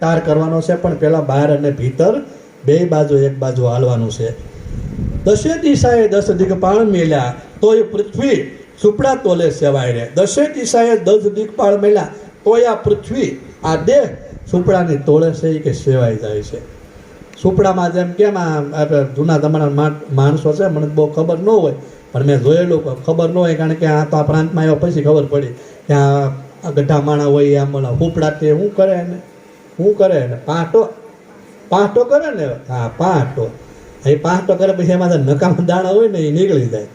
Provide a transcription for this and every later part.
તાર કરવાનો છે, પણ પેલા બહાર અને ભીતર બે બાજુ એક બાજુ હાલવાનું છે. દશે દિશાએ દસ દિગપાળ મેલ્યા, તોય પૃથ્વી સુપડા તોલે સેવાય રે. દશે દિશાએ દસ દિગપાળ મેલ્યા, તોય આ પૃથ્વી, આ દેહ સુપડાની તોળે છે કે સેવાઈ જાય છે. સુપડામાં જેમ કેમ આ જૂના માણ- માણસો છે, મને બહુ ખબર ન હોય, પણ મેં જોયેલું ખબર ન હોય, કારણ કે આ તો આ પ્રાંતમાં આવ્યા પછી ખબર પડી કે આ આ ગઢા માણા હોય આમ ઓલા હુપડા તે શું કરે એને? શું કરે ને પાટો પાટો કરે ને, હા, પાટો. એ પાટો કરે પછી એમાં નકામા દાણા હોય ને એ નીકળી જાય.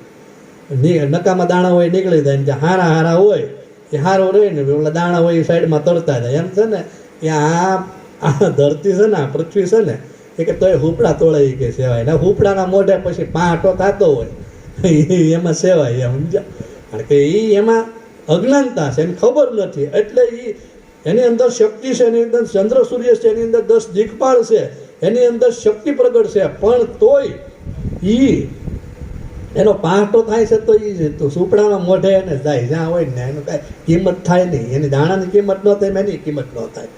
નકામા દાણા હોય નીકળી જાય જે હારા હારા હોય, એ હારો રહે ને, ઓલા દાણા હોય એ સાઈડમાં તરતા જાય. એમ છે ને, એ આ આ ધરતી છે ને, આ પૃથ્વી છે ને, એ કે તોય હુપડા તોળે ઈ કે સેવાય. ને હુપડાના મોઢે પછી પાટો થતો હોય. એમાં સેવાય, એમ સમજ્યા? કારણ કે એ એમાં અજ્ઞાનતા છે, એને ખબર નથી. એટલે એ એની અંદર શક્તિ છે, એની અંદર ચંદ્ર સૂર્ય છે, એની અંદર દસ દિગ્પાળ છે, એની અંદર શક્તિ પ્રગટ છે. પણ તોય ઈ એનો પાટો થાય છે તો એ સુપડામાં મોઢે એને જાય. જ્યાં હોય ને એનું કાંઈ કિંમત થાય નહીં. એની દાણાની કિંમત ન થાય એની કિંમત ન થાય.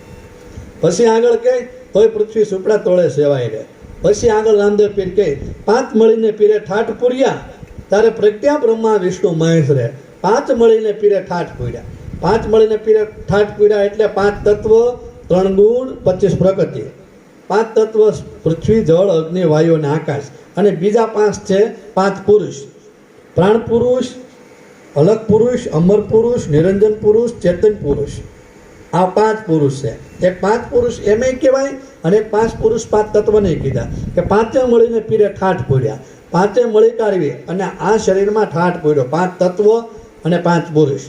પછી આગળ કહે, તોય પૃથ્વી સુપડા તોળે સેવાય રહે પછી આગળ રામદેવ પીર કહે, પાંચ મળીને પીરે ઠાઠ પૂર્યા, તારે પ્રજ્ઞા બ્રહ્મા વિષ્ણુ મહેશ રહે પાંચ મળીને પીરે ઠાઠ પૂર્યા. પાંચ મળીને પીરે ઠાઠ પીડા એટલે પાંચ તત્વ, ત્રણ ગુણ, પચીસ પ્રકૃતિ પાંચ તત્વ પૃથ્વી, જળ, અગ્નિ, વાયુ અને આકાશ. અને બીજા પાંચ છે પાંચ પુરુષ. પ્રાણ પુરુષ, અલગ પુરુષ, અમર પુરુષ, નિરંજન પુરુષ, ચેતન પુરુષ. આ પાંચ પુરુષ છે. એક પાંચ પુરુષ એમ કહેવાય અને પાંચ પુરુષ પાંચ તત્વને કીધા. કે પાંચે મળીને પીરે ઠાઠ પૂર્યા પાંચે મળી કાઢવી અને આ શરીરમાં ઠાઠ પૂર્યો પાંચ તત્વ અને પાંચ પુરુષ.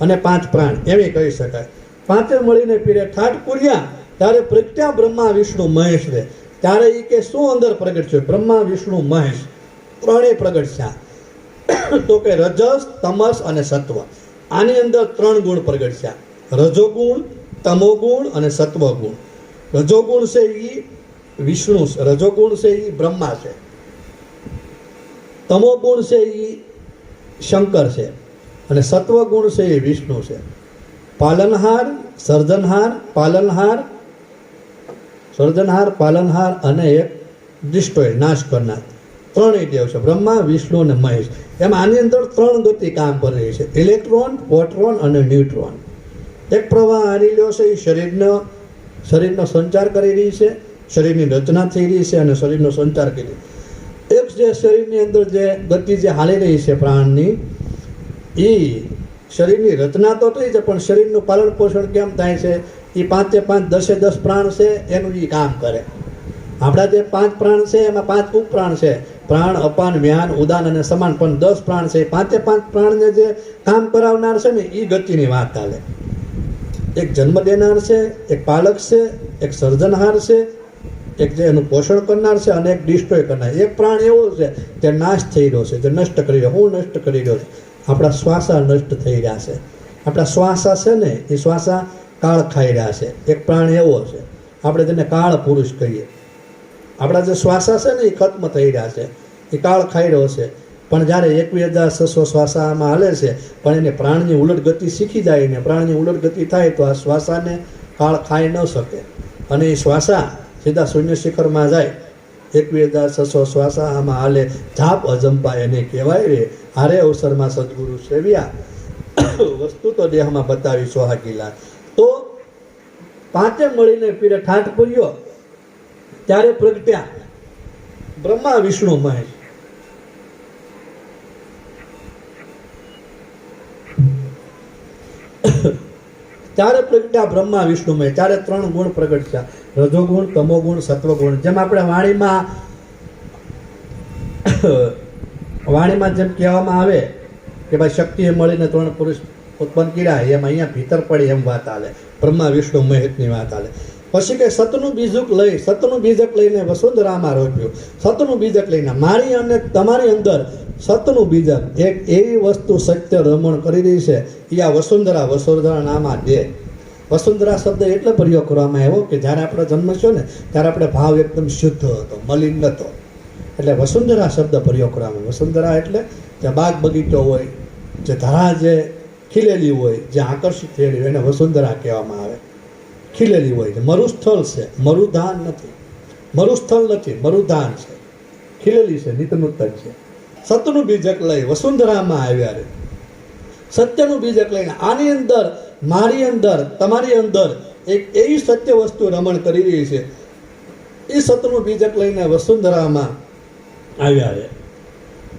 અને પાંચ પ્રાણ. એવી કહી શકાય. પાંચે મળીને પીરે ઠાઠ પૂર્યા, ત્યારે પ્રગટ્યા બ્રહ્મા, વિષ્ણુ, મહેશ રે. ત્યારે એ કે, શું અંદર પ્રગટ છે બ્રહ્મા, વિષ્ણુ, મહેશ. ત્રણેય પ્રગટ છે તો કે રજસ, તમસ અને સત્વ. આની અંદર ત્રણ ગુણ પ્રગટ છે રજોગુણ, તમોગુણ અને સત્વગુણ. રજોગુણ છે એ વિષ્ણુ રજોગુણ છે એ બ્રહ્મા છે. તમોગુણ છે એ શંકર છે. અને સત્વગુણ છે એ વિષ્ણુ છે. પાલનહાર, સર્જનહાર પાલનહાર સર્જનહાર, પાલનહાર અને એક દિષ્ટોય નાશ કરનાર. ત્રણેય દેવ છે, બ્રહ્મા, વિષ્ણુ અને મહેશ. એમ આની અંદર ત્રણ ગતિ કામ કરી રહી છે. ઇલેક્ટ્રોન પોટ્રોન અને ન્યુટ્રોન. એક પ્રવાહ હારી લ્યો છે એ શરીરનો શરીરનો સંચાર કરી રહી છે, શરીરની રચના થઈ રહી છે અને શરીરનો સંચાર કરી એક જે શરીરની અંદર જે ગતિ જે હાલી રહી છે પ્રાણની એ શરીરની રચના તો થઈ છે, પણ શરીરનું પાલન પોષણ કેમ થાય છે? એ પાંચે પાંચ, દસે દસ પ્રાણ છે, એનું એ કામ કરે. આપણા જે પાંચ પ્રાણ છે, એમાં પાંચ ઉપપ્રાણ છે. પ્રાણ, અપાન, વ્યાન, ઉદાન અને સમાન, પણ દસ પ્રાણ છે. પાંચે પાંચ પ્રાણને જે કામ કરાવનાર છે ને એ ગતિની વાત ચાલે. એક જન્મ દેનાર છે, એક પાલક છે, એક સર્જનહાર છે, એક જે એનું પોષણ કરનાર છે અને એક ડિસ્ટ્રોય કરનાર. એક પ્રાણ એવો છે જે નાશ થઈ રહ્યો છે, જે નષ્ટ કરી રહ્યો હું નષ્ટ કરી રહ્યો છું. આપણા શ્વાસા નષ્ટ થઈ રહ્યા છે. આપણા શ્વાસા છે ને, એ શ્વાસા કાળ ખાઈ રહ્યા છે. એક પ્રાણ એવો છે. આપણે તેને કાળ પુરુષ કહીએ. આપણા જે શ્વાસા છે ને, એ ખત્મ થઈ રહ્યા છે. એ કાળ ખાઈ રહ્યો છે. પણ જ્યારે એકવીસ હજાર છસો શ્વાસામાં હાલે છે, પણ એને પ્રાણની ઉલટ ગતિ શીખી જાય ને, પ્રાણની ઉલટ ગતિ થાય, તો આ શ્વાસાને કાળ ખાઈ ન શકે. અને એ શ્વાસા સીધા શૂન્ય શિખરમાં જાય. એકવીસ હજાર છસો શ્વાસા આમાં હાલે. જાપ અજંપા એને કહેવાય રે. હારે અવસરમાં સદગુરુ સેવ્યા. વસ્તુ તો દેહમાં બતાવી સોહાગીલા. તો પાંચે મળીને પીરે ઠાઠ પૂર્યો. ત્યારે પ્રગટ્યા. બ્રહ્મા, વિષ્ણુ, મહેશ. ત્યારે પ્રગટ્યા બ્રહ્મા, વિષ્ણુ, મહેશ. ત્યારે ત્રણ ગુણ પ્રગટ થયા રજોગુણ, તમોગુણ, સત્વગુણ. જેમ આપણે વાણીમાં વાણીમાં જેમ કહેવામાં આવે કે ભાઈ શક્તિએ મળીને ત્રણ પુરુષ ઉત્પન્ન કર્યા, એમ અહીંયા ભીતર પડી એમ વાત આવે બ્રહ્મા, વિષ્ણુ, મહેતની વાત આવે પછી કે સતનું બીજક લઈ, સતનું બીજક લઈને વસુંધરામાં રોપ્યું. સતનું બીજક લઈને મારી અને તમારી અંદર સતનું બીજક એક એવી વસ્તુ સત્ય રમણ કરી રહી છે એ આ વસુંધરા વસુંધરા નામાં દે. વસુંધરા શબ્દ એટલે પ્રયોગ કરવામાં આવ્યો કે જ્યારે આપણે જન્મ થયો ને, ત્યારે આપણે ભાવ એકદમ શુદ્ધ હતો, મલિન નહોતો એટલે વસુંધરા શબ્દ પ્રયોગ કરવામાં વસુંધરા એટલે જે બાગ બગીચો હોય, જે ધરા જે ખીલેલી હોય, જે આકર્ષિત થયેલી હોય, એને વસુંધરા કહેવામાં આવે. ખીલેલી હોય છે મરુસ્થળ છે. મરુધાન નથી. મરુસ્થળ નથી, મરુધાન છે. ખીલેલી છે, નિતનૂતન છે. સતનું બીજક લઈ વસુંધરામાં આવ્યા રે. સત્યનું બીજક લઈને આની અંદર, મારી અંદર, તમારી અંદર એક એવી સત્ય વસ્તુ રમણ કરી રહી છે. એ સતનું બીજક લઈને વસુંધરામાં આવ્યા છે.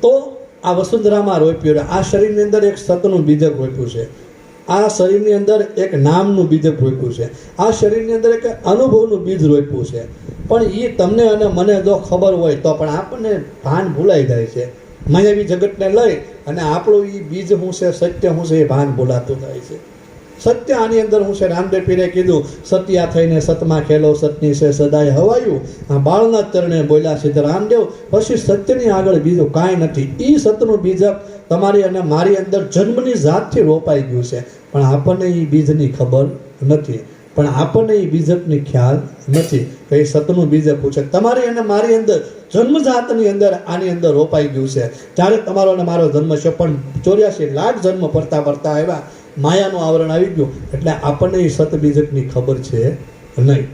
તો આ વસુંધરામાં રોપ્યું છે આ શરીરની અંદર એક સતનું બીજક રોપ્યું છે. આ શરીરની અંદર એક નામનું બીજક રોપ્યું છે. આ શરીરની અંદર એક અનુભવનું બીજ રોપ્યું છે. પણ એ તમને અને મને જો ખબર હોય તો પણ આપણને ભાન ભૂલાઈ જાય છે. માયાવી જગતને લઈ અને આપણું એ બીજ શું છે, સત્ય શું છે એ ભાન ભૂલાતું થાય છે. સત્ય આની અંદર હું છે રામદેવ પીરે કીધું, સત્યા થઈને સતમાં ખેલો, સતની છે સદાય હવાયું. આ બાળના ચરણે બોલ્યા છે રામદેવ, પછી સત્યની આગળ બીજું કાંઈ નથી. એ સતનું બીજક તમારી અને મારી અંદર જન્મની જાતથી રોપાઈ ગયું છે. પણ આપણને એ બીજની ખબર નથી. પણ આપણને એ બીજકની ખ્યાલ નથી. કે એ સતનું બીજક છે તમારી અને મારી અંદર જન્મજાતની અંદર આની અંદર રોપાઈ ગયું છે. ત્યારે તમારો અને મારો જન્મ છે. પણ ચોર્યાસી લાખ જન્મ ફરતા ફરતા આવ્યા. માયાનું આવરણ આવી ગયું. એટલે આપણને એ સતબીજકની ખબર છે નહીં.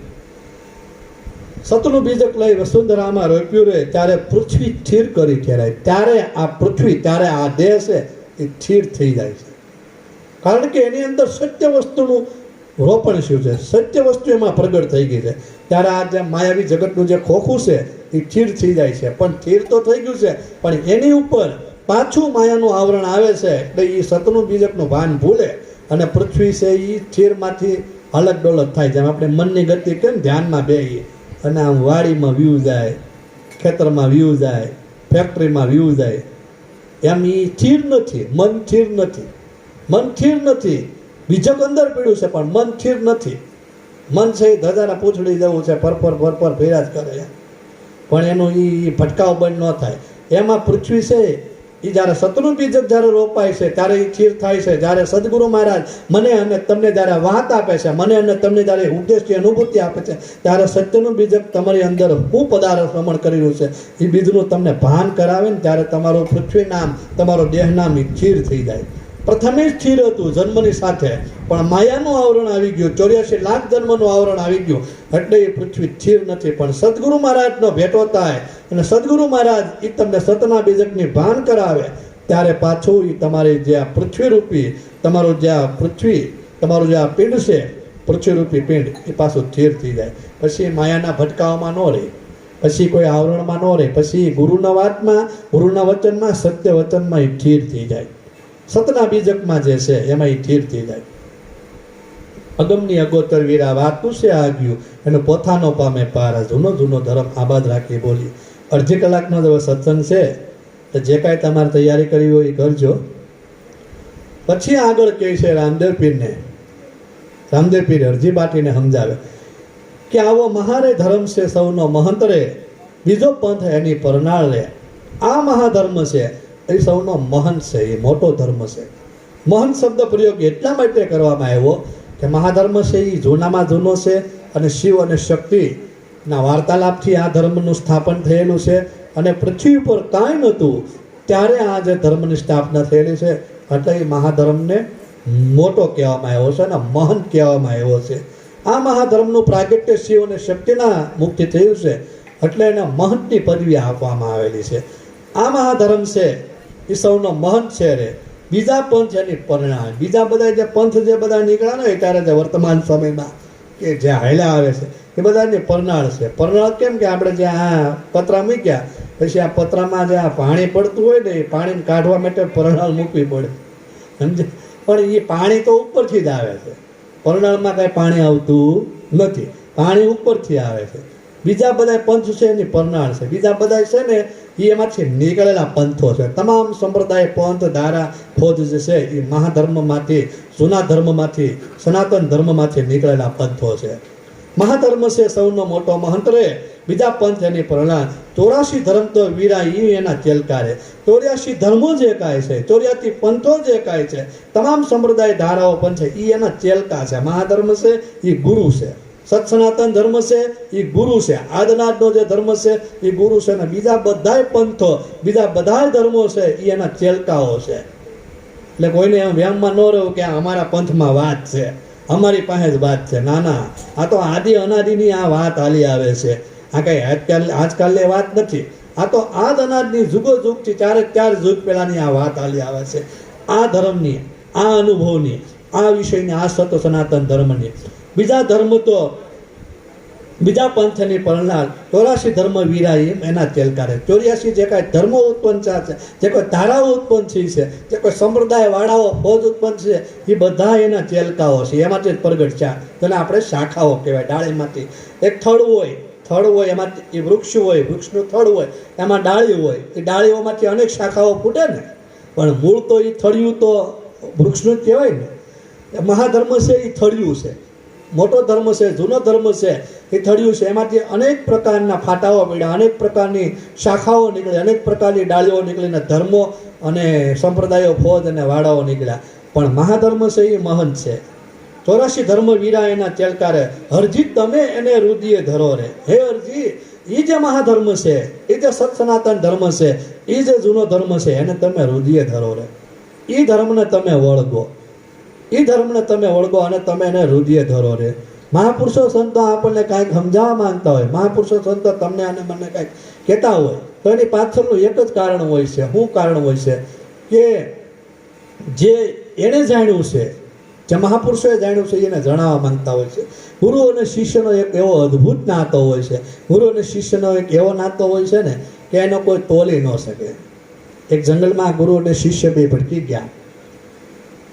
સતનું બીજક લઈ વસુંધરામાં રોપ્યું રહે ત્યારે પૃથ્વી સ્થિર કરી ઠેરાય ત્યારે આ પૃથ્વી, ત્યારે આ દેહ છે, એ સ્થિર થઈ જાય છે. કારણ કે એની અંદર સત્ય વસ્તુનું રોપણ શું છે. સત્ય વસ્તુ એમાં પ્રગટ થઈ ગઈ છે. ત્યારે આ જે માયાવી જગતનું જે ખોખું છે, એ સ્થિર થઈ જાય છે. પણ સ્થિર તો થઈ ગયું છે, પણ એની ઉપર પાછું માયાનું આવરણ આવે છે, એટલે એ સતનું બીજકનું ભાન ભૂલે અને પૃથ્વી છે એ સ્થિરમાંથી અલગ ડોલક થાય જેમ આપણે મનની ગતિ કેમ ધ્યાનમાં બેહીએ અને આમ વાડીમાં વ્યૂ જાય, ખેતરમાં વ્યૂ જાય, ફેક્ટરીમાં વ્યૂ જાય. એમ એ સ્થિર નથી, મન સ્થિર નથી. મન સ્થિર નથી. બીજક અંદર પીડ્યું છે, પણ મન સ્થિર નથી. મન છે એ ધજાના પૂછડી જવું છે પરપર પરપર ફેરા જ કરે. પણ એનું એ ભટકાવ બંધ ન થાય. એમાં પૃથ્વી છે એ જ્યારે સતનું બીજક જ્યારે રોપાય છે, ત્યારે એ ખીર થાય છે. જ્યારે સદગુરુ મહારાજ મને અને તમને જ્યારે વાત આપે છે, મને અને તમને જ્યારે ઉપદેશની અનુભૂતિ આપે છે, ત્યારે સત્યનું બીજક તમારી અંદર હું પદાર્થ રમણ કરી રહ્યું છે. એ બીજનું તમને ભાન કરાવે ને ત્યારે તમારું પૃથ્વી નામ, તમારો દેહ નામ એ ખીર થઈ જાય. પ્રથમે સ્થિર હતું જન્મની સાથે. પણ માયાનું આવરણ આવી ગયું, ચોર્યાસી લાખ જન્મનું આવરણ આવી ગયું. એટલે એ પૃથ્વી સ્થિર નથી, પણ સદગુરુ મહારાજનો ભેટો થાય. અને સદગુરુ મહારાજ એ તમને સતના બીજકની ભાન કરાવે. ત્યારે પાછું એ તમારી જે આ પૃથ્વીરૂપી, તમારું જે આ પૃથ્વી, તમારું જે આ પિંડ છે, પૃથ્વીરૂપી પિંડ, એ પાછું સ્થિર થઈ જાય. પછી માયાના ભટકાવામાં ન રહે. પછી કોઈ આવરણમાં ન રહે. પછી ગુરુના વાતમાં, ગુરુના વચનમાં, સત્ય વચનમાં એ સ્થિર થઈ જાય. સતના બીજકમાં જે છે એમાં એ સ્થિર થઈ જાય. અગમની અગોતર વીરા વાતું છે આગ્યું, એનો પોતાનો પામે પાર જૂનો જૂનો ધર્મ આબાદ રાખી બોલી. અડધી કલાકનો જો સત્સંગ છે, તો જે કાંઈ તમારે તૈયારી કરવી હોય એ કરજો. પછી આગળ કહે છે રામદેવ પીરને. રામદેવ પીર અરજી બાટીને સમજાવે કે આવો મહારે ધર્મ છે સૌનો મહંત રે બીજો પંથ એની પરનાળ રે. આ મહાધર્મ છે એ સૌનો મહન છે, એ મોટો ધર્મ છે. મહાન શબ્દ પ્રયોગ એટલા માટે કરવામાં આવ્યો કે મહાધર્મ છે, એ જૂનામાં જૂનો છે અને શિવ અને શક્તિના વાર્તાલાપથી આ ધર્મનું સ્થાપન થયેલું છે અને પૃથ્વી ઉપર કાંઈ નહોતું, ત્યારે આ જે ધર્મની સ્થાપના થયેલી છે, એટલે એ મહાધર્મને મોટો કહેવામાં આવ્યો છે અને મહન કહેવામાં આવ્યો છે. આ મહાધર્મનું પ્રાગટ્ય શિવ અને શક્તિના મુક્તિ થયું છે, એટલે એને મહંતની પદવી આપવામાં આવેલી છે. આ મહાધર્મ છે એ સૌનો મહંત છે રે. બીજા પંથ એની પરિણામ બીજા બધા જે પંથ જે બધા નીકળ્યા ને ત્યારે જે વર્તમાન સમયમાં કે જે હાયલા આવે છે, એ બધાને પરનાળ છે. પરનાળ કેમ કે આપણે જે આ પતરા મૂક્યા, પછી આ પતરામાં જે આ પાણી પડતું હોય ને એ પાણીને કાઢવા માટે પરણાળ મૂકવી પડે. સમજે? પણ એ પાણી તો ઉપરથી જ આવે છે. પરનાળમાં કાંઈ પાણી આવતું નથી. પાણી ઉપરથી આવે છે. બીજા બધા પંથ છે એની પરનાળ છે. બીજા બધા છે ને એ એમાંથી નીકળેલા પંથો છે. તમામ સંપ્રદાય, પંથ, ધારા ખોજ જે છે એ મહાધર્મમાંથી, જૂના ધર્મમાંથી, સનાતન ધર્મમાંથી નીકળેલા પંથો છે. મહાધર્મ છે સૌનો મોટો મહંત રે. બીજા પંથ એની પરણા ચોરાશી ધર્મ તો વીરા ઈ એના ચેલકારે. ચોર્યાસી ધર્મો જે કાય છે, ચોર્યાસી પંથો જે કાય છે, તમામ સંપ્રદાય, ધારાઓ પણ છે એ એના ચેલકા છે. મહાધર્મ છે એ ગુરુ છે. સત સનાતન ધર્મ છે, એ ગુરુ છે. આદનાથનો જે ધર્મ છે, એ ગુરુ છે અને બીજા બધાય પંથો, બીજા બધાય ધર્મો છે, એ એના ચેલકાઓ છે. એટલે કોઈને એમ વ્યામમાં ન રહ્યું કે અમારા પંથમાં વાત છે. અમારી પાસે જ વાત છે. ના ના. આ તો આદિ અનાદિની આ વાત હાલી આવે છે. આ કઈ આજકાલ આજકાલની વાત નથી. આ તો આદ અનાદની જુગો જુગથી ચારે ચાર જુગ પહેલાની આ વાત હાલી આવે છે. આ ધર્મની, આ અનુભવની, આ વિષયની, આ સત સનાતન ધર્મની બીજા ધર્મ તો બીજા પંથની પરણનાર ચોરાસી ધર્મ વીરા એમ એના તેલકારે. ચોર્યાસી જે કાંઈ ધર્મો ઉત્પન્ન છે, જે કોઈ ધારાઓ ઉત્પન્ન થઈ છે, જે કોઈ સંપ્રદાય વાળાઓ ફોજ ઉત્પન્ન છે એ બધા એના ચેલકાઓ છે. એમાંથી જ પ્રગટ છે તેને આપણે શાખાઓ કહેવાય, ડાળીમાંથી. એક થડ હોય થડ હોય એમાંથી એ વૃક્ષ હોય, વૃક્ષનું થડ હોય, એમાં ડાળી હોય એ ડાળીઓમાંથી અનેક શાખાઓ ફૂટે ને. પણ મૂળ તો એ થળિયું તો વૃક્ષનું જ કહેવાય ને. મહાધર્મ છે એ થળિયું છે. મોટો ધર્મ છે, જૂનો ધર્મ છે, એ થળિયું છે. એમાંથી અનેક પ્રકારના ફાટાઓ પડ્યા અનેક પ્રકારની શાખાઓ નીકળી, અનેક પ્રકારની ડાળીઓ નીકળીને ધર્મો અને સંપ્રદાયો ફોજ અને વાડાઓ નીકળ્યા. પણ મહાધર્મ છે એ મહંત છે. ચોરાશી ધર્મ વીરા એના ચેલકારે, હરજી તમે એને રુદિએ ધરો રે. હે હરજી એ જે મહાધર્મ છે એ જે સત્સનાતન ધર્મ છે એ જે જૂનો ધર્મ છે, એને તમે રુદિએ ધરો રે. એ ધર્મને તમે વળગો. એ ધર્મને તમે વળગો અને તમે એને હૃદય ધરો રે. મહાપુરુષો સંતો આપણને કાંઈક સમજાવવા માંગતા હોય. મહાપુરુષો સંતો તમને અને મને કાંઈક કહેતા હોય. તો એની પાછળનું એક જ કારણ હોય છે. શું કારણ હોય છે? કે જે એણે જાણ્યું છે, જે મહાપુરુષોએ જાણ્યું છે, એને જણાવવા માંગતા હોય છે. ગુરુ અને શિષ્યનો એક એવો અદ્ભુત નાતો હોય છે. ગુરુ અને શિષ્યનો એક એવો નાતો હોય છે ને કે એનો કોઈ તોલી ન શકે. એક જંગલમાં ગુરુ અને શિષ્ય બે ભટકી ગયા.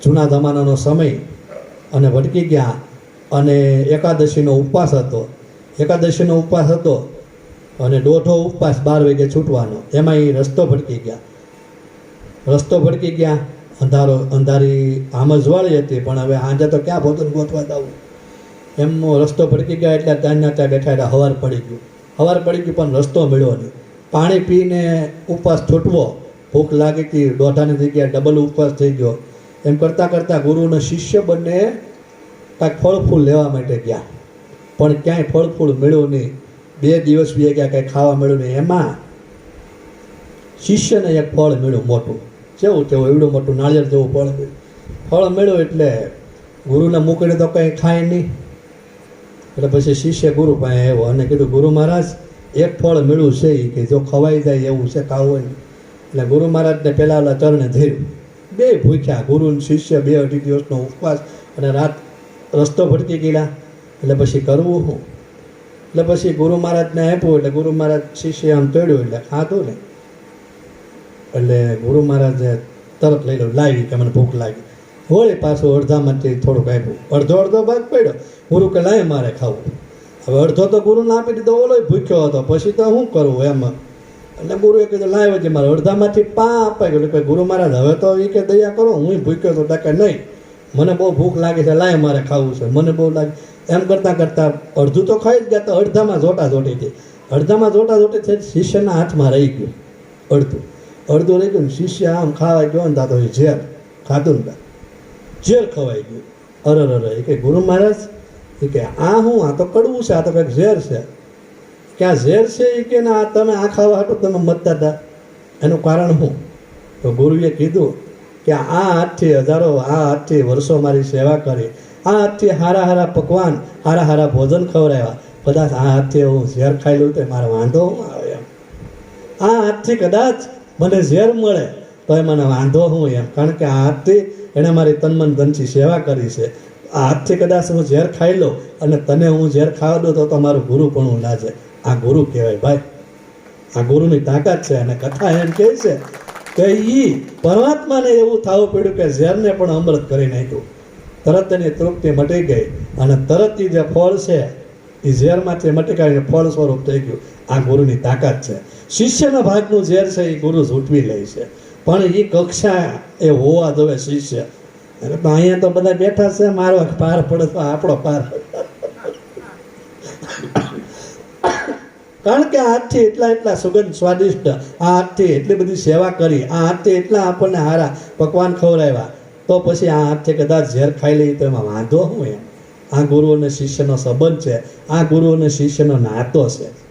જૂના જમાનાનો સમય અને ભટકી ગયા અને એકાદશીનો ઉપવાસ હતો. એકાદશીનો ઉપવાસ હતો અને દોઢો ઉપવાસ બાર વાગે છૂટવાનો. એમાં એ રસ્તો ભટકી ગયા. રસ્તો ભટકી ગયા. અંધારો, અંધારી આમ જ વાળી હતી, પણ હવે આજે તો ક્યાં ભોજન ગોતવા જવું એમનો રસ્તો ભટકી ગયા એટલે ત્યાંના ત્યાં બેઠા હવાર પડી ગયું. હવાર પડી ગયું પણ રસ્તો મળ્યો નહીં. પાણી પીને ઉપવાસ છૂટવો, ભૂખ લાગી હતી, દોઢાની જગ્યાએ ડબલ ઉપવાસ થઈ ગયો. એમ કરતાં કરતાં ગુરુ અને શિષ્ય બંને કાંઈક ફળ ફૂલ લેવા માટે ગયા. પણ ક્યાંય ફળ ફૂલ મળ્યું નહીં. બે દિવસ બે ગયા કાંઈ ખાવા મળ્યું નહીં. એમાં શિષ્યને એક ફળ મળ્યું મોટું. જેવું તેવું એવડું મોટું નાળિયેર જેવું ફળ મળ્યું. ફળ મળ્યું એટલે ગુરુને મૂકીને તો કંઈ ખાય નહીં. એટલે પછી શિષ્ય ગુરુ પાસે આવ્યો અને કીધું, ગુરુ મહારાજ, એક ફળ મળ્યું છે કે જો ખવાઈ જાય એવું છે ખાવું હોય એટલે ગુરુ મહારાજને પહેલાં ચરણે ધર્યું. બે ભૂખ્યા. ગુરુ શિષ્ય બે અઢી દિવસનો ઉપવાસ અને રાત રસ્તો ભટકી ગયેલા. એટલે પછી કરવું હું? એટલે પછી ગુરુ મહારાજને આપ્યું, એટલે ગુરુ મહારાજ શિષ્ય આમ તોડ્યું એટલે ખાધું ને. એટલે ગુરુ મહારાજે તરત લઈ લો લાવી કે મને ભૂખ લાગી. વળી પાછું અડધામાંથી થોડુંક આપ્યું. અડધો અડધો ભાગ પડ્યો. ગુરુ કે લાય મારે ખાવું. હવે અડધો તો ગુરુને આપી દીધો, ઓલો ભૂખ્યો હતો. પછી તો શું કરવું એમાં? એટલે ગુરુએ કીધું લાવ્યો છે મારે અડધામાંથી પા અપાઈ ગયું એટલે ગુરુ મહારાજ, હવે તો એ કે દયા કરો, હું ભૂખ્યો તો કે, નહીં, મને બહુ ભૂખ લાગે છે, લાય મારે ખાવું છે. મને બહુ લાગે, એમ કરતાં કરતાં અડધું તો ખાઈ જ ગયા તો અડધામાં જોટા જોટી થઈ. અડધામાં જોટા જોટી થઈ, શિષ્યના હાથમાં રહી ગયું અડધું. અડધું રહી ગયું શિષ્ય આમ ખાવા ગયો ને તો એ ઝેર ખાધું ને ઝેર ખવાઈ ગયું. અરર અરે એ કે, ગુરુ મહારાજ, એ કે, આ હું, આ તો કડવું છે, આ તો કંઈક ઝેર છે. કે આ ઝેર છે એ કે ના તમે આ ખાવા હાટું તમે મતતા હતા એનું કારણ શું તો ગુરુએ કીધું કે આ હાથથી હજારો, આ હાથથી વર્ષો મારી સેવા કરી. આ હાથથી હારા હારા પકવાન, હારા હારા ભોજન ખવડાવ્યા. કદાચ આ હાથથી હું ઝેર ખાઈ લઉં તો મારો વાંધો હું આવે એમ. આ હાથથી કદાચ મને ઝેર મળે તો એ મને વાંધો હું એમ. કારણ કે આ હાથથી એણે મારી તનમન ધનથી સેવા કરી છે. આ હાથથી કદાચ હું ઝેર ખાઈ લઉં અને તને હું ઝેર ખાવા દઉં તો તમારું ગુરુ પણ હું લાજે આ ગુરુ કહેવાય, ભાઈ. આ ગુરુની તાકાત છે અને કથા એમ કહે છે કે એ પરમાત્માને એવું થવું પડ્યું કે ઝેરને પણ અમૃત કરી નાખ્યું. તરત એની તૃપ્તિ મટી ગઈ અને તરત એ જે ફળ છે એ ઝેરમાંથી મટી કાઢીને ફળ સ્વરૂપ થઈ ગયું. આ ગુરુની તાકાત છે. શિષ્યના ભાગનું ઝેર છે એ ગુરુ ઝૂંટવી લે છે. પણ એ કક્ષા એ હોવા જોવે શિષ્ય. તો અહીંયા તો બધા બેઠા છે, મારો પાર પડે તો આપણો પાર કારણ કે હાથથી એટલા એટલા સુગંધ સ્વાદિષ્ટ. આ હાથથી એટલી બધી સેવા કરી. આ હાથથી એટલા આપણને હારા પકવાન ખવડાવ્યા. તો પછી આ હાથથી કદાચ ઝેર ખાઈ લઈએ તો એમાં વાંધો હું એમ? આ ગુરુ અને શિષ્યનો સંબંધ છે. આ ગુરુ અને શિષ્યનો નાતો છે.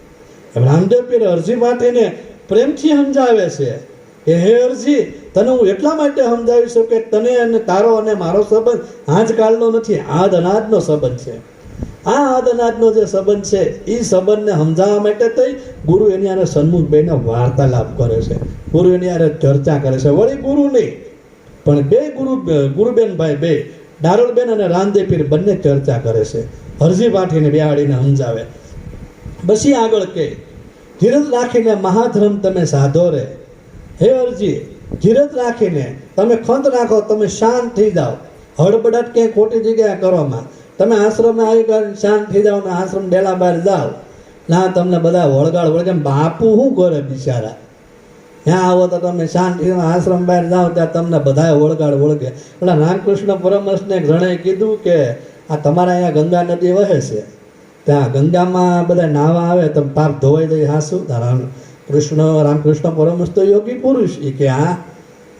રામદેવ પીર અરજી વાત એને પ્રેમથી સમજાવે છે. કે હે અરજી, તને હું એટલા માટે સમજાવી છું કે તને અને તારો અને મારો સંબંધ આજકાલનો નથી આદ અનાજનો સંબંધ છે. આ આદ અનાજનો જે સંબંધ છે એ સંબંધને સમજાવવા માટે થઈ ગુરુ એની આરે સન્મુખ બેને વાર્તાલાપ કરે છે. ગુરુ એની આરે ચર્ચા કરે છે. વળી ગુરુ નહીં, પણ બે ગુરુ, ગુરુબેન ભાઈ બે ડારોલબેન અને રાંદેપીર બંને ચર્ચા કરે છે. હરજી પાઠીને બેહાડીને સમજાવે. પછી આગળ કે, ધીરજ રાખીને મહાધર્મ તમે સાધો રે. હે અરજી, ધીરજ રાખીને તમે ખંત રાખો, તમે શાંત થઈ જાઓ. હળબડટ ક્યાંય ખોટી જગ્યાએ કરવામાં તમે આશ્રમે આવી ગયા, શાંત થઈ જાઓ ને આશ્રમ ડેલા બહાર જાઓ. ના, તમને બધા વળગાડ વળગે બાપુ શું કરે બિચારા? ત્યાં આવો તો તમે શાંતિ આશ્રમ બહાર જાઓ, ત્યાં તમને બધાય વળગાડ વળગે. એટલે રામકૃષ્ણ પરમહંસને જણે કીધું કે આ તમારા અહીંયા ગંગા નદી વહે છે. ત્યાં ગંગામાં બધા નાવા આવે તો પાપ ધોવાઈ દઈ હાસુ. રામ કૃષ્ણ, રામકૃષ્ણ પરમહંસ તો યોગી પુરુષ એ કે, હા,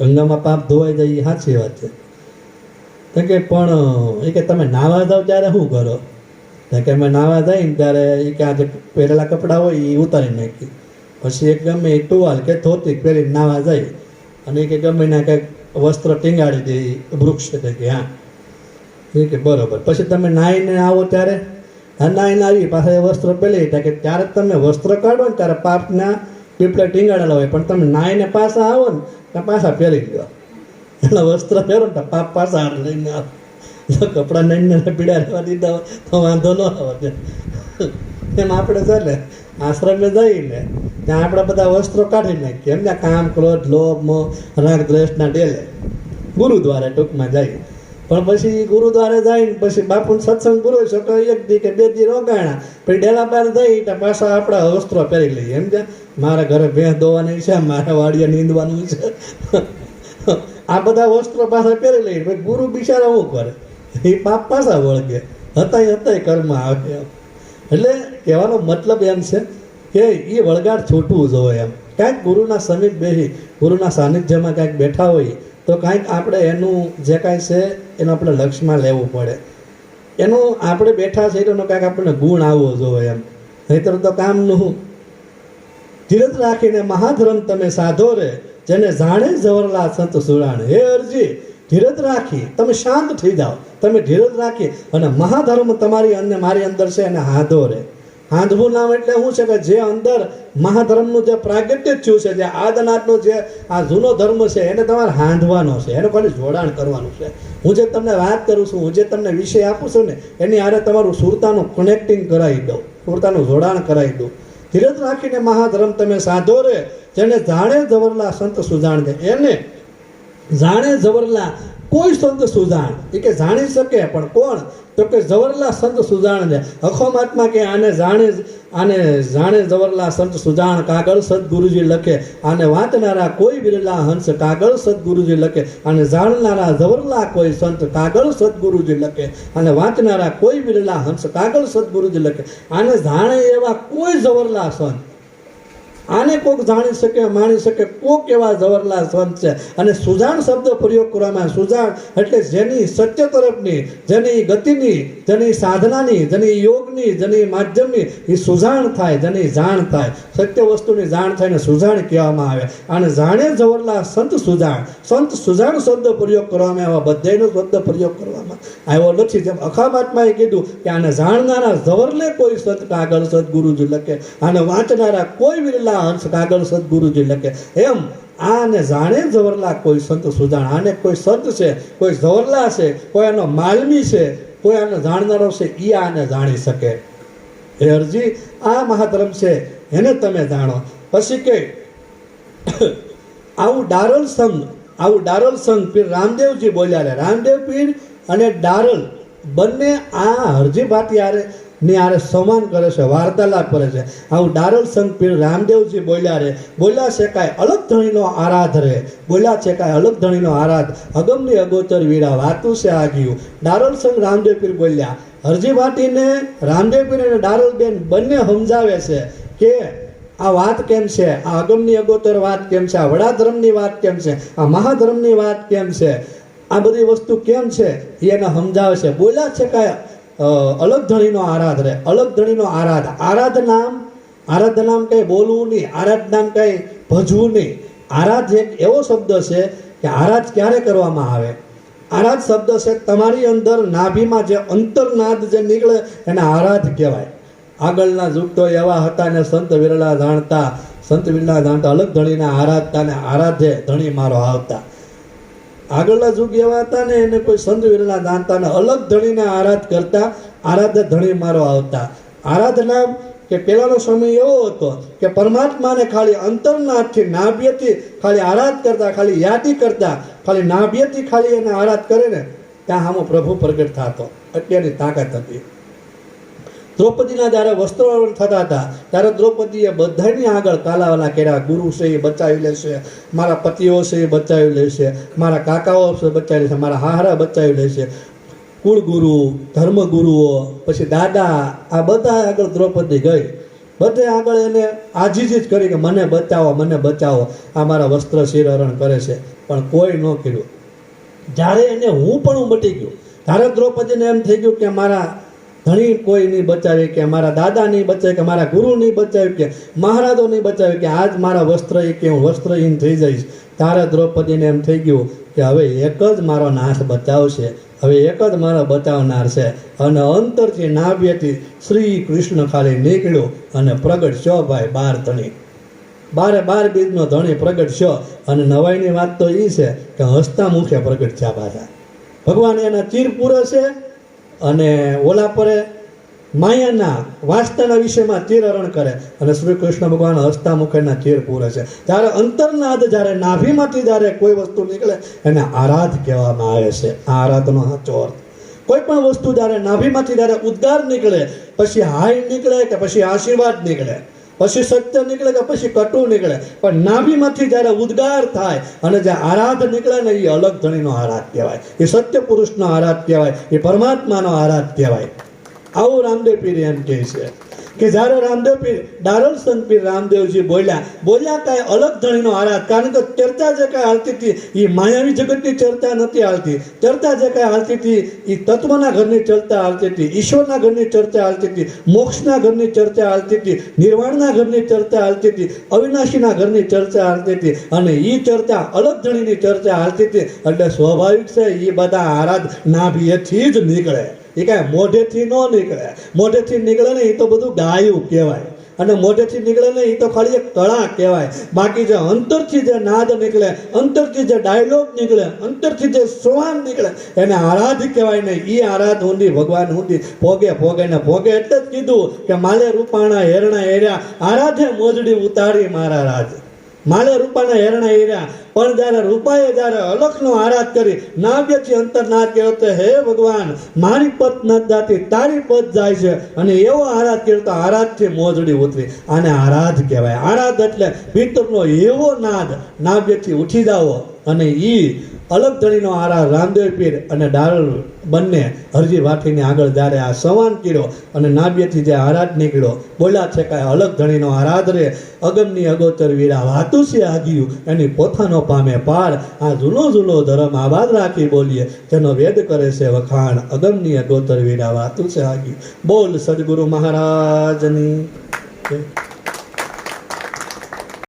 ગંગામાં પાપ ધોવાઈ જાય એ સાચી વાત છે. તો કે પણ, એ કે તમે નાવા જાઓ ત્યારે શું કરો? તો કે અમે નાવા જાય ને ત્યારે એ કે આજે પહેરેલા કપડાં હોય એ ઉતારી નાખી પછી એક ગમે એ ટુવાલ કે ધોતી પહેરીને નાવા જાય. અને એ કે ગમે ના કંઈક વસ્ત્ર ટીંગાડી દે વૃક્ષ છે કે હા. એ કે બરોબર. પછી તમે નાહીને આવો ત્યારે? હા નાહીને આવી પાસે વસ્ત્ર પહેરી કે ત્યારે તમે વસ્ત્ર કાઢો ને ત્યારે પાપના પીપળે ટીંગાડેલા હોય. પણ તમે નાહીને પાછા આવો ને પાછા પહેરી લો એના વસ્ત્ર પહેરો તો પાપ પાછા હાથ લઈને આવો. કપડાં નાઈને પીડા રહેવા દીધા હોય, તો વાંધો ન આવે. એમ આપણે ચાલે આશ્રમે જઈને ત્યાં આપણે બધા વસ્ત્રો કાઢી નાખીએ. એમને કામ ક્રોધ લોભ મો, રાગ દ્વેષના ડેલે. ગુરુદ્વારે ટૂંકમાં જાય. પણ પછી ગુરુદ્વારે જઈને પછી બાપુને સત્સંગ પૂરો શકો એક દી કે બે દી રોકાણા. પછી ડેલા બાર જઈ તો પાછા આપણા વસ્ત્રો પહેરી લઈએ. એમ કે, મારા ઘરે ભેંસ દોવાની છે, મારા વાડીએ નીંદવાનું છે. આ બધા વસ્ત્રો પાછા પહેરી લઈએ. ભાઈ, ગુરુ બિચારા શું કરે? એ પાપ પાછા વળગે. હતાય હતાય કર્મ આવે એમ. એટલે કહેવાનો મતલબ એમ છે કે એ વળગાડ છૂટવું જોઈએ એમ. કાંઈક ગુરુના સમીપ બેસી ગુરુના સાનિધ્યમાં કાંઈક બેઠા હોઈએ તો કાંઈક આપણે એનું જે કાંઈ છે, એનું આપણે લક્ષ્યમાં લેવું પડે. એનું આપણે બેઠા છે એનો કાંઈક આપણને ગુણ આવવો જોઈએ એમ. નહીતર તો કામનું ધીરજ રાખીને મહાધર્મ તમે સાધો રે. જેને જાણે જવરલા સંત સુરાણ. હે અરજી, ધીરજ રાખી, તમે શાંત થઈ જાઓ. તમે ધીરજ રાખી અને મહાધર્મ તમારી અને મારી અંદર છે એને હાંધો રહે હાંધવું નામ એટલે શું છે કે જે અંદર મહાધર્મનું જે પ્રાગટ્ય થયું છે, જે આદનાથનો જે આ જૂનો ધર્મ છે, એને તમારે હાંધવાનો છે. એને ખાલી જોડાણ કરવાનું છે. હું જે તમને વાત કરું છું, હું જે તમને વિષય આપું છું ને, એની આરે તમારું સુરતાનું કનેક્ટિંગ કરાવી દઉં. સુરતાનું જોડાણ કરાવી દઉં. ધીરજ રાખીને મહાધર્મ તમે સાધો રે. જેને જાણે જવરલા સંત સુજાણ દે એને જાણે જવરલા કોઈ સંત સુજાણ. એ કે જાણી શકે, પણ કોણ? તો કે જવરલા સંત સુજાણ દે અખોમાત્મા કે આને જાણે આને જાણે જવરલા સંત સુજાણ, કાગળ સદગુરુજી લખે. આને વાંચનારા કોઈ વિરલા હંસ, કાગળ સદગુરુજી લખે. અને જાણનારા જવરલા કોઈ સંત, કાગળ સદગુરુજી લખે. અને વાંચનારા કોઈ વિરલા હંસ, કાગળ સદગુરુજી લખે. આને જાણે એવા કોઈ જવરલા સંત આને કોક જાણી શકે, માણી શકે, કોક એવા જવરલા સંત છે. અને સુજાણ શબ્દ પ્રયોગ કરવામાં સુજાણ એટલે જેની સત્ય તરફની, જેની ગતિની, જેની સાધનાની, જેની યોગની, જેની માધ્યમની, એ સુજાણ થાય, જેની જાણ થાય. સત્ય વસ્તુની જાણ થાય ને સુજાણ કહેવામાં આવે. અને જાણે જવરલા સંત સુજાણ. સંત સુજાણ શબ્દ પ્રયોગ કરવામાં આવ્યો બધાનો શબ્દ પ્રયોગ કરવામાં આવ્યો. નથી. જેમ અખાબાતમાં કીધું કે આને જાણનારા જવરલે કોઈ સંત કાગળ સદગુરુજી લખે. આને વાંચનારા કોઈ વિરલા હંસ કાગળ સદગુરુજી લખે. એમ, આને જાણે જવરલા કોઈ સંત સુજાણ. આને કોઈ સંત છે, કોઈ જવરલા છે, કોઈ આનો માલમી છે, કોઈ આને જાણનારો છે એ આને જાણી શકે. હે અરજી, આ મહાધર્મ છે, એને તમે જાણો. પછી કે, આવું ડારલ સંઘ, આવું ડારલ સંઘ પીર રામદેવજી બોલ્યા રામદેવ પીર અને ડારલ બંને આ હરજી ભાટિયારે ની આરે સમાન કરે છે, વાર્તાલાપ કરે છે. આવું ડારલ સંઘ પીર રામદેવજી બોલ્યા રે. બોલ્યા છે કાંઈ અલગ ધણીનો આરાધ રે. બોલ્યા છે કાંઈ અલગ ધણીનો આરાધ. અગમની અગોચર વીરા વાતું છે આગિયું. ડારલ સંઘ રામદેવ પીર બોલ્યા, હરજી ભાટીને રામદેવ પીર અને ડારલબેન બંને સમજાવે છે કે આ વાત કેમ છે? આ અગમની અગોતર વાત કેમ છે? આ વડાધર્મની વાત કેમ છે? આ મહાધર્મની વાત કેમ છે? આ બધી વસ્તુ કેમ છે? એને સમજાવે છે. બોલ્યા છે કાંઈ અલગ ધણીનો આરાધ રે. અલગ ધણીનો આરાધ. આરાધ નામ આરાધ નામ કંઈ બોલવું નહીં, આરાધ નામ કંઈ ભજવું નહીં. આરાધ એક એવો શબ્દ છે કે આરાધ ક્યારે કરવામાં આવે? આરાધ શબ્દ છે તમારી અંદર નાભીમાં જે અંતરનાદ જે નીકળે એને આરાધ કહેવાય. આગળના તો એવા હતા ને સંત વિરલા જાણતા. સંત વિરલા જાણતા અલગ ધણીને આરાધતા ને આરાધે ધણી મારો આવતા. આગળના જુગ એવા હતા ને એને કોઈ સંત વિરલા જાણતા ને અલગ ધણીને આરાધ કરતા, આરાધ્ય ધણી મારો આવતા. આરાધના કે પહેલાંનો સમય એવો હતો કે પરમાત્માને ખાલી અંતરનાથથી નાભ્યથી ખાલી આરાધ કરતા, ખાલી યાદી કરતા, ખાલી નાભ્યથી ખાલી એને આરાધ કરે ને, ત્યાં આમાં પ્રભુ પ્રગટ થતો. અત્યારની તાકાત હતી. દ્રૌપદીના જ્યારે વસ્ત્રોહરણ થતા હતા, ત્યારે દ્રૌપદીએ બધાની આગળ કાલાવાલા કર્યા, ગુરુ છે એ બચાવી લેશે, મારા પતિઓ છે એ બચાવી લેશે, મારા કાકાઓ છે બચાવી લેશે, મારા હાહરા બચાવી લેશે. કુળગુરુ, ધર્મગુરુઓ, પછી દાદા, આ બધા આગળ દ્રૌપદી ગઈ. બધે આગળ એને આજીજી જ કરી કે મને બચાવો મને બચાવો, આ મારા વસ્ત્ર શિરહરણ કરે છે. પણ કોઈ ન કર્યું. જ્યારે એને હું પણ મટી ગયું, ત્યારે દ્રૌપદીને એમ થઈ ગયું કે મારા ધણી કોઈ નહીં બચાવે કે મારા દાદા નહીં બચાવે કે મારા ગુરુ નહીં બચાવે કે મહારાજો નહીં બચાવે કે આજ મારા વસ્ત્ર એ કે હું વસ્ત્રહીન થઈ જઈશ. તારા દ્રૌપદીને એમ થઈ ગયું કે હવે એક જ મારો નાશ બચાવશે. હવે એક જ મારો બચાવનાર છે. અને અંતરથી નાભ્યથી શ્રી કૃષ્ણ ખાલી નીકળ્યો અને પ્રગટ છો ભાઈ બાર ધણી. બારે બાર બીજનો ધણી પ્રગટ છો. અને નવાઈની વાત તો એ છે કે હસતા મુખે પ્રગટ થયા પાછા. ભગવાન એના ચીર પૂરો છે. અને ઓલા પરે માયાના વાસ્તવના વિષયમાં ચીરહરણ કરે અને શ્રી કૃષ્ણ ભગવાન હસતા મુખેના ચીર પૂરે છે. ત્યારે અંતરનાદ જ્યારે નાભીમાંથી જ્યારે કોઈ વસ્તુ નીકળે, એને આરાધ કહેવામાં આવે છે. આ આરાધનો સાચો અર્થ. કોઈ પણ વસ્તુ જ્યારે નાભીમાંથી જ્યારે ઉદ્ગાર નીકળે, પછી હાય નીકળે કે પછી આશીર્વાદ નીકળે પછી સત્ય નીકળે કે પછી કટુ નીકળે? પણ નાભીમાંથી જ્યારે ઉદ્ગાર થાય અને જે આરાધ નીકળે ને એ અલગ ધણીનો આરાધ કહેવાય. એ સત્ય પુરુષનો આરાધ કહેવાય, એ પરમાત્માનો આરાધ કહેવાય. આવું રામદેવ પીરી એમ કહે છે. કે જ્યારે રામદેવ પીર, દારૂલ સંત પીર રામદેવજી બોલ્યા બોલ્યા કાંઈ અલગ ધણીનો આરાધ. કારણ કે ચર્ચા જે કાંઈ હાલતી હતી એ માયાવી જગતની ચર્ચા નથી હાલતી. ચર્ચા જે કાંઈ હાલતી હતી એ તત્વના ઘરની ચર્ચા હાલતી હતી, ઈશ્વરના ઘરની ચર્ચા હાલતી હતી, મોક્ષના ઘરની ચર્ચા હાલતી હતી, નિર્વાણના ઘરની ચર્ચા હાલતી હતી, અવિનાશીના ઘરની ચર્ચા હાલતી હતી. અને એ ચર્ચા અલગ ધણીની ચર્ચા હાલતી હતી. એટલે સ્વાભાવિક છે એ બધા આરાધ નાભીએથી જ નીકળે. એ કાંઈ મોઢેથી ન નીકળે. મોઢેથી નીકળે ને એ તો બધું ગાયું કહેવાય. અને મોઢેથી નીકળે ને એ તો ખાલી એક કળા કહેવાય. બાકી જે અંતરથી જે નાદ નીકળે, અંતરથી જે ડાયલોગ નીકળે, અંતરથી જે સ્વાન નીકળે, એને આરાધ કહેવાય ને એ આરાધ ઊંધી, ભગવાન ઊંધી, ભોગે ભોગે ને ભોગે એટલે જ કીધું કે માલે રૂપાણા, હેરણા, હેર્યા, આરાધે મોજડી ઉતારી મારા રાજ. માલે રૂપાના હેરણા હેર્યા. પણ જ્યારે રૂપાએ જ્યારે અલખનો આરાધ કરી, નાવ્યથી અંતરનાદ કર્યો તો હે ભગવાન, મારી પદ ન જાતી તારી પદ જાય છે. અને એવો આરાધ કર્યો તો આરાધથી મોજડી ઉતરી. આને આરાધ કહેવાય. આરાધ એટલે ભીતરનો એવો નાદ, નાવ્યથી ઉઠી જાવો અને ઈ અલગ ધણીનો આરા રામદેવ પીર અને ડારલ બંને હરજી વાઠીને આગળ જ્યારે આ સંવાન કર્યો અને નાબ્યથી જે આરાધ નીકળ્યો, બોલ્યા છે અલગ ધણીનો આરાધ રે, અગમની અગોતર વીરા વાતું છે આગિયું, એની પોતાનો પામે પાર આ જૂનો જૂનો ધર્મ આબાદ રાખી બોલીએ, જેનો વેદ કરે છે વખાણ, અગમની અગોતર વીરા વાતું છે આગિયું બોલ સદગુરુ મહારાજની.